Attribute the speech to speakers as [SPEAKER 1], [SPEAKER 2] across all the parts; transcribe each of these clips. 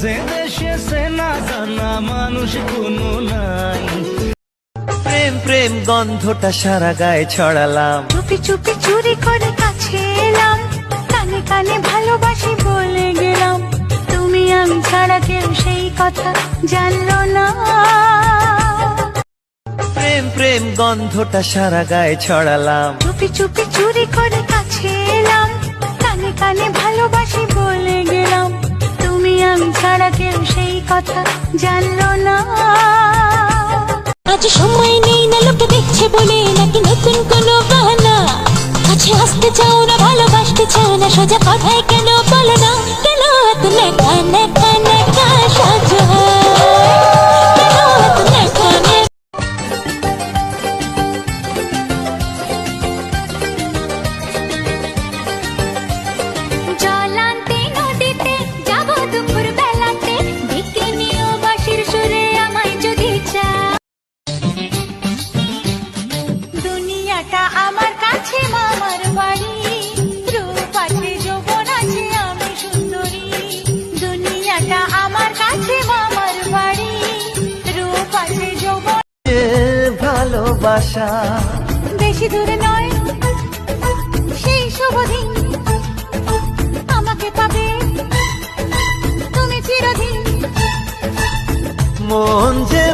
[SPEAKER 1] যে দেশে সে না জানা মানুষ কোনো নাই। প্রেম গন্ধটা সারা গায়ে ছড়ালাম।
[SPEAKER 2] চুপি চুপি চুরি করে কাছে এলাম। কানে কানে ভালোবাসি বলে গেলাম। তুমি আমি ছাড়া কেউ সেই কথা জানলো না।
[SPEAKER 1] প্রেম প্রেম গন্ধটা সারা গায়ে ছড়ালাম।
[SPEAKER 2] চুপি চুপি চুরি করে কাছে এলাম। কানে কানে ভালোবাসি বলে গেলাম। তুমি আমি ছাড়া কেউ সেই কথা জানলো না।
[SPEAKER 3] আজ সময় দেখছে বলে নাকি নতুন কোনো বাহানা? কাছে আসতে চাও না, ভালোবাসতে চাও না, সোজা কথায় কেন বলো না?
[SPEAKER 2] দুনিয়াটা আমার কাছে মামার বাড়ি। রূপ আছে যৌবন আছে আমি সুন্দরী। দুনিয়াটা আমার কাছে মামার বাড়ি। রূপ আছে যৌবন
[SPEAKER 1] ভালোবাসা।
[SPEAKER 2] বেশি দূরে নয় সেই শুভ দিন আমাকে পাবে। তুমি চিরদিন
[SPEAKER 1] মন যে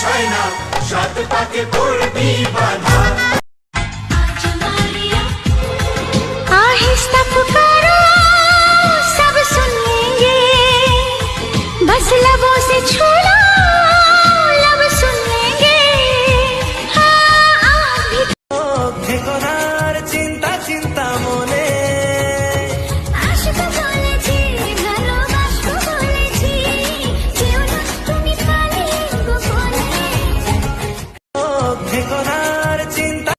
[SPEAKER 4] ছয় না। সাত পাকে পড়বি বাধা।